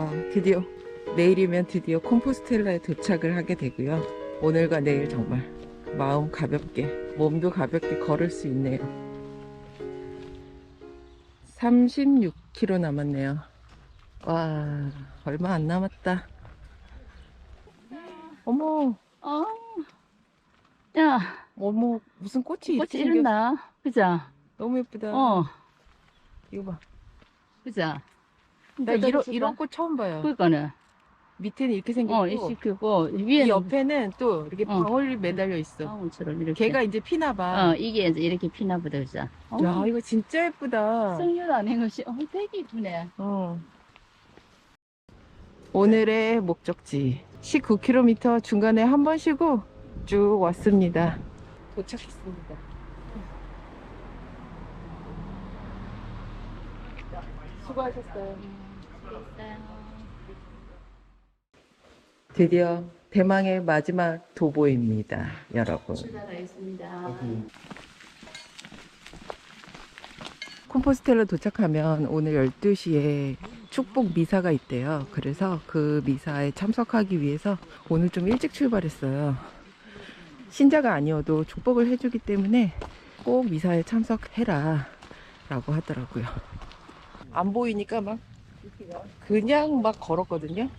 아, 드디어 내일이면 드디어 콤포스텔라에 도착을 하게 되고요. 오늘과 내일 정말 마음 가볍게, 몸도 가볍게 걸을 수 있네요. 36km 남았네요. 와, 얼마 안 남았다. 어머, 어. 야, 어머, 무슨 꽃이 꽃이. 이른다. 그죠? 너무 예쁘다. 어, 이거 봐. 그죠? 나 이런, 이런 꽃 처음 봐요. 그거는, 밑에는 이렇게 생겼고, 어, 이 시크고, 이 위에는 옆에는 또 이렇게 어. 방울이 매달려 있어. 방울처럼 이렇게. 걔가 이제 피나 봐. 어, 이게 이제 이렇게 피나 보다, 그죠? 어, 야, 이거 진짜 예쁘다. 성류도 아닌 것이, 어, 되게 이쁘네. 어. 오늘의 목적지 19km 중간에 한 번 쉬고 쭉 왔습니다. 도착했습니다. 수고하셨어요. 드디어 대망의 마지막 도보입니다, 여러분. 출발하겠습니다. 콤포스텔로 도착하면 오늘 12시에 축복 미사가 있대요. 그래서 그 미사에 참석하기 위해서 오늘 좀 일찍 출발했어요. 신자가 아니어도 축복을 해주기 때문에 꼭 미사에 참석해라 라고 하더라고요. 안 보이니까 막 그냥 막 걸었거든요.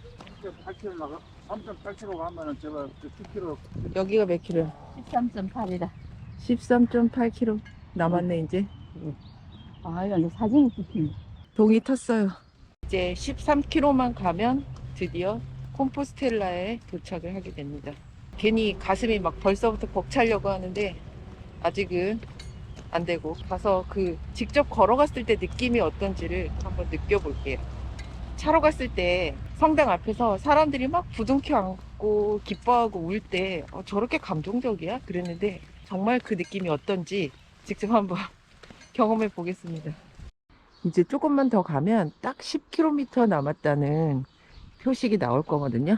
8km 나가 3.8km 가면은 제가 10km 여기가 몇 킬로? 13.8이다. 13.8km 남았네 이제. 아, 이거 사진이 찍힌. 동이 텄어요. 이제 13km만 가면 드디어 콤포스텔라에 도착을 하게 됩니다. 괜히 가슴이 막 벌써부터 벅차려고 하는데 아직은 안 되고 가서 그 직접 걸어갔을 때 느낌이 어떤지를 한번 느껴볼게요. 차로 갔을 때 성당 앞에서 사람들이 막 부둥켜 안고 기뻐하고 울때 어, 저렇게 감동적이야? 그랬는데 정말 그 느낌이 어떤지 직접 한번 경험해 보겠습니다. 이제 조금만 더 가면 딱 10km 남았다는 표식이 나올 거거든요.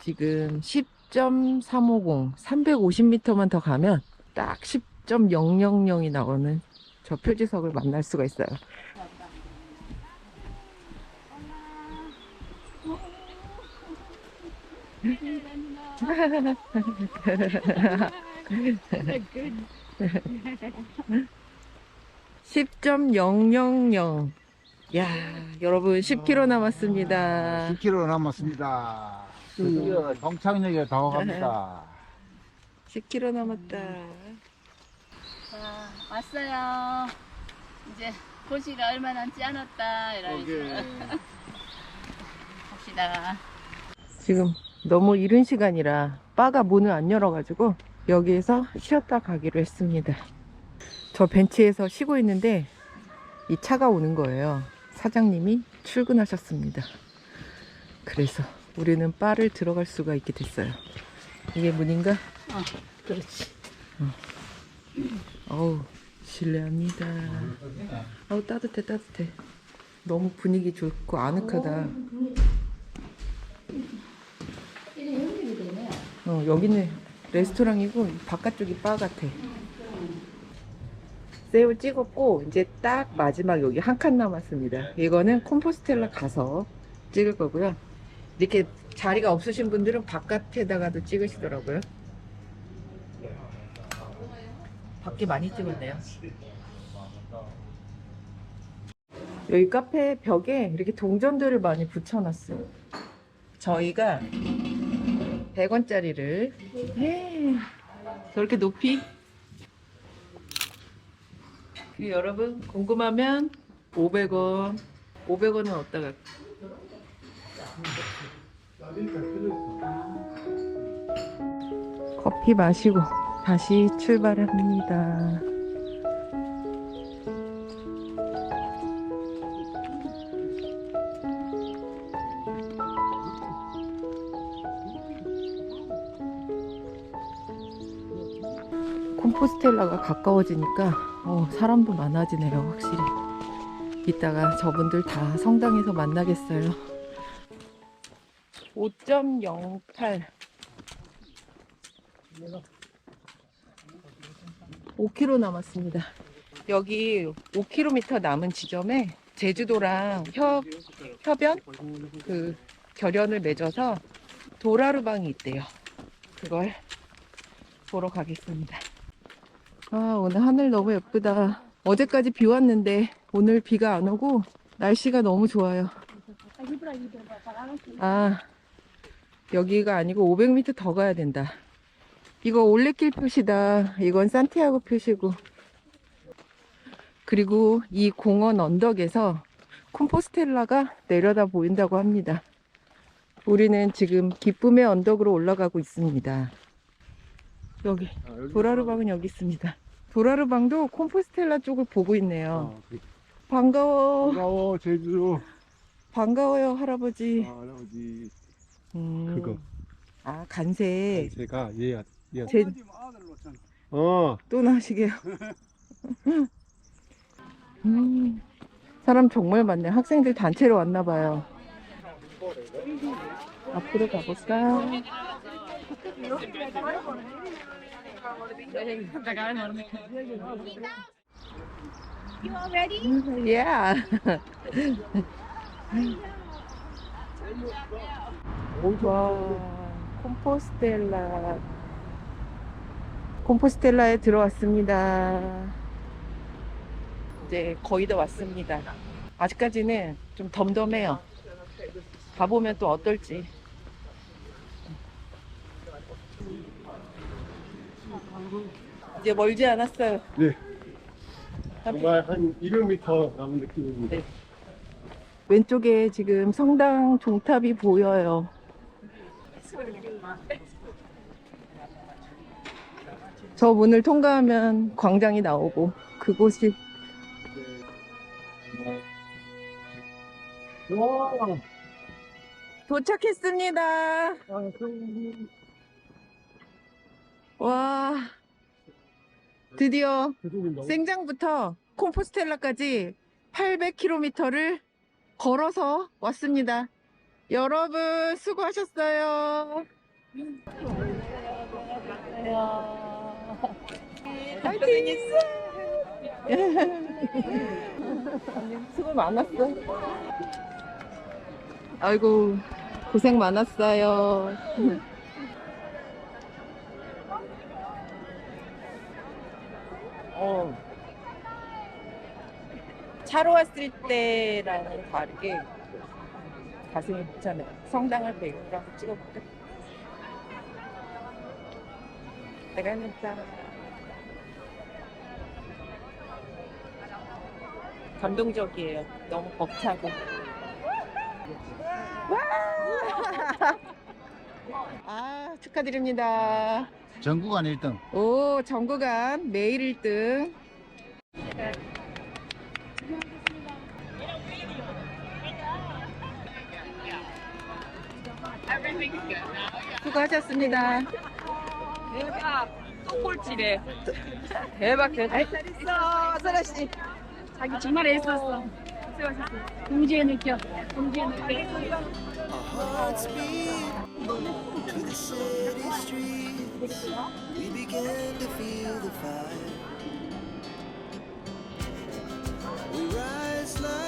지금 10.350, 350m만 더 가면 딱 10.000이 나오는 저 표지석을 만날 수가 있어요. 10.000. 야, 여러분 10km 남았습니다. 10km 남았습니다. 드디어 동창역에 다가갑니다. 10km 남았다. 자, 왔어요. 이제 고시가 얼마 남지 않았다. 이러면서. 갑시다. 지금 너무 이른 시간이라 바가 문을 안 열어가지고 여기에서 쉬었다 가기로 했습니다. 저 벤치에서 쉬고 있는데 이 차가 오는 거예요. 사장님이 출근하셨습니다. 그래서 우리는 바를 들어갈 수가 있게 됐어요. 이게 문인가? 어, 그렇지. 어우, 실례합니다. 어우, 따뜻해, 따뜻해. 너무 분위기 좋고 아늑하다. 이래 연결이 되네. 어, 여기는 레스토랑이고 바깥쪽이 바 같아. 새우 찍었고 이제 딱 마지막 여기 한 칸 남았습니다. 이거는 콤포스텔라 가서 찍을 거고요. 이렇게 자리가 없으신 분들은 바깥에다가도 찍으시더라고요. 밖에 많이 찍었네요. 여기 카페 벽에 이렇게 동전들을 많이 붙여놨어요. 저희가 100원짜리를. 예. 저렇게 높이? 그 여러분 궁금하면 500원. 500원은 어디다가? 커피 마시고 다시 출발합니다 콤포스텔라가 가까워지니까 어, 사람도 많아지네요 확실히 이따가 저분들 다 성당에서 만나겠어요 5.08 5km 남았습니다 여기 5km 남은 지점에 제주도랑 협, 협연? 그 결연을 맺어서 도라르방이 있대요. 그걸 보러 가겠습니다. 아, 오늘 하늘 너무 예쁘다. 어제까지 비 왔는데 오늘 비가 안 오고 날씨가 너무 좋아요. 아, 여기가 아니고 500m 더 가야 된다. 이거 올레길 표시다. 이건 산티아고 표시고. 그리고 이 공원 언덕에서 콤포스텔라가 내려다 보인다고 합니다. 우리는 지금 기쁨의 언덕으로 올라가고 있습니다. 여기 도라르방은 여기 있습니다. 도라르방도 콤포스텔라 쪽을 보고 있네요. 반가워. 반가워 제주 반가워요, 할아버지. 할아버지 음. 그거. 아, 간세. 제가 얘야 얘. 제, 어 또 나시게요. 음, 사람 정말 많네. 학생들 단체로 왔나 봐요. 앞으로 가볼까? You all ready? Yeah. 와, 콤포스텔라. 콤포스텔라에 들어왔습니다. 이제 거의 다 왔습니다. 아직까지는 좀 덤덤해요. 가보면 또 어떨지. 이제 멀지 않았어요. 네. 정말 한 200m 남은 느낌입니다. 네. 왼쪽에 지금 성당 종탑이 보여요. 저 문을 통과하면 광장이 나오고 그곳이 와, 도착했습니다. 아, 와 드디어 생장부터 콤포스텔라까지 800km를 걸어서 왔습니다. 여러분 수고하셨어요. 파이팅! 수고 많았어. 아이고 고생 많았어요. 차로 왔을 때랑은 다르게 가슴이 벅차네. 성당을 배우로 한번 찍어볼까? 내가 했다. 감동적이에요. 너무 벅차고. 와! 아, 축하드립니다. 전국안 1등 오, 정구간 매일 1등. 수고하셨습니다. 대박 또 꼴찌래 대박 대박 잘했어 설아 씨 자기 정말 애썼어 수고하셨어 공지의 느껴 공지의 느껴. We rise like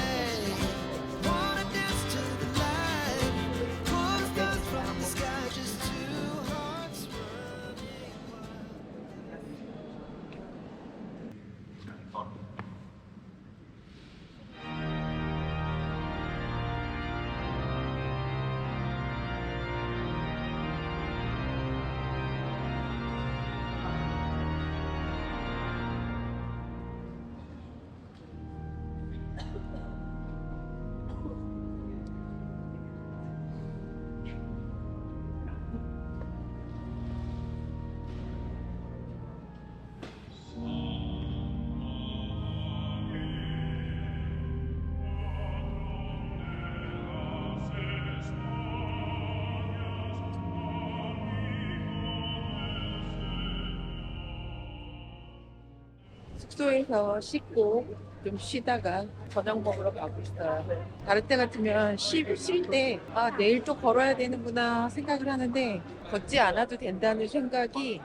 숙소에서 씻고 좀 쉬다가 저녁 먹으러 가고 있어요. 다른 때 같으면 쉴때 아, 내일 또 걸어야 되는구나 생각을 하는데 걷지 않아도 된다는 생각이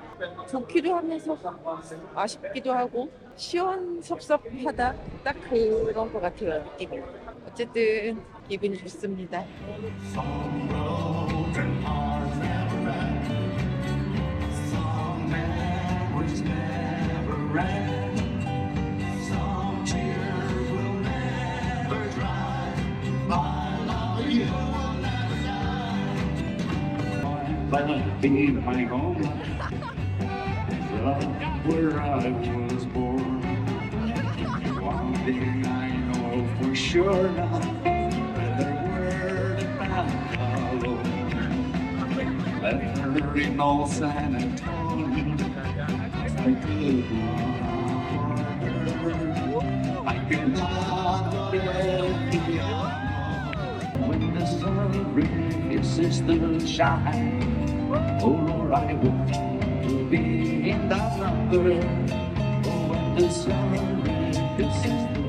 좋기도 하면서 아쉽기도 하고 시원섭섭하다 딱 그런 것 같아요 느낌이. 어쨌든 기분이 좋습니다. But be my home, where I was born. One thing I know for sure now, whether word about alone, whether in old San Antonio, I could I cannot get beyond when the sun refuses to shine. Oh Lord, I want to be in that number. Oh, when the sun to